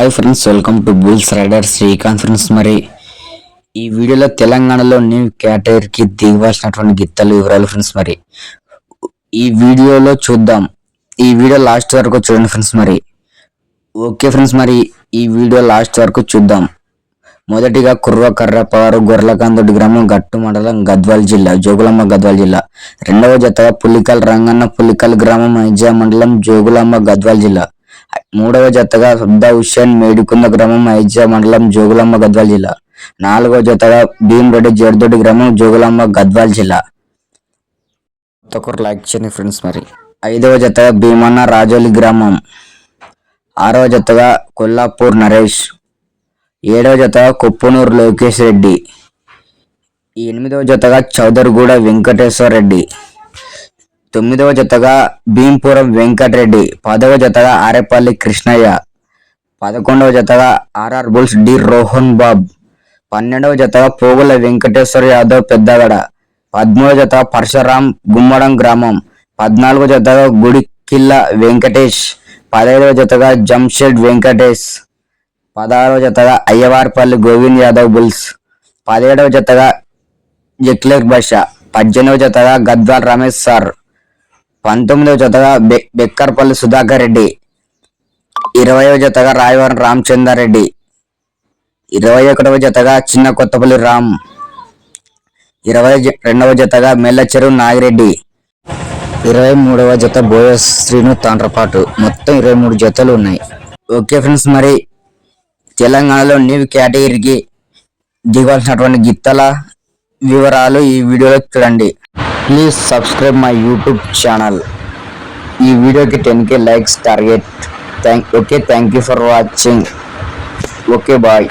Hi friends welcome to bulls rider Srikanth friends మరి ఈ వీడియోలో తెలంగాణలో న్యూ కేటగిరీకి దిగవలసినటువంటి గిత్తలు వివరాలు ఫ్రెండ్స్ మరి. ఈ వీడియోలో చూద్దాం. ఈ వీడియో లాస్ట్ వరకు చూడండి ఫ్రెండ్స్ మరి. ఓకే ఫ్రెండ్స్ మరి ఈ వీడియో లాస్ట్ వరకు చూద్దాం. మొదటిగా కుర్ర కర్రపారు గొర్రెలకందుడి గ్రామం గట్టు మండలం గద్వాల్ జిల్లా జోగులమ్మ గద్వాల్ జిల్లా. రెండవ జతగా పుల్లికల్ రంగన్న పుల్లికల్ గ్రామం మైజా మండలం జోగులమ్మ గద్వాల్ జిల్లా. మూడవ జతగా సుద్దా హుస్సేన్ మేడికుంద గ్రామం ఐజా మండలం జోగులమ్మ గద్వాల్ జిల్లా. నాలుగవ జతగా భీమరెడ్డి జర్దొడ్డి గ్రామం జోగులమ్మ గద్వాల్ జిల్లా. ఒకరు లైక్ చేయండి ఫ్రెండ్స్ మరి. ఐదవ జతగా భీమన్న రాజోలి గ్రామం. ఆరవ జతగా కొల్లాపూర్ నరేష్. ఏడవ జతగా కొప్పునూరు లోకేష్ రెడ్డి. ఎనిమిదవ జతగా చౌదరిగూడ వెంకటేశ్వర రెడ్డి. తొమ్మిదవ జతగా భీంపురం వెంకటరెడ్డి పదవ జతగా ఆరేపల్లి కృష్ణయ్య పదకొండవ జతగా RR bulls D Rohan Bob పన్నెండవ జతగా పోగుల వెంకటేశ్వర యాదవ్ పెద్దగడ పద్మూడవ జత పరశురాం గుమ్మడం గ్రామం పద్నాలుగవ జతగా గుడికిల్ల వెంకటేష్ పదహైదవ జతగా జంషెడ్ వెంకటేష్ పదహారవ జతగా అయ్యవార్పల్లి గోవింద్ యాదవ్ బుల్స్ పదిహేడవ జతగా జక్లేర్ బాషా పద్దెనిమిదవ జతగా గద్వాల్ రమేష్ సార్. పంతొమ్మిదవ జతగా బె బెక్కర్పల్లి సుధాకర్ రెడ్డి. ఇరవయవ జతగా రాయవరం రామచందర్ రెడ్డి ఇరవై ఒకటవ జతగా చిన్న కొత్తపల్లి రామ్. ఇరవై రెండవ జతగా మెల్లచెరు నాగిరెడ్డి. ఇరవై మూడవ జత బోయ శ్రీను తాండ్రపాటు. మొత్తం ఇరవై మూడు జతలు ఉన్నాయి. ఓకే ఫ్రెండ్స్ మరి తెలంగాణలో న్యూ కేటగిరీకి దిగవలసినటువంటి గిత్తల వివరాలు ఈ వీడియోలో చూడండి. Please subscribe my YouTube channel ఈ వీడియోకి ten K likes target thank okay thank you for watching okay bye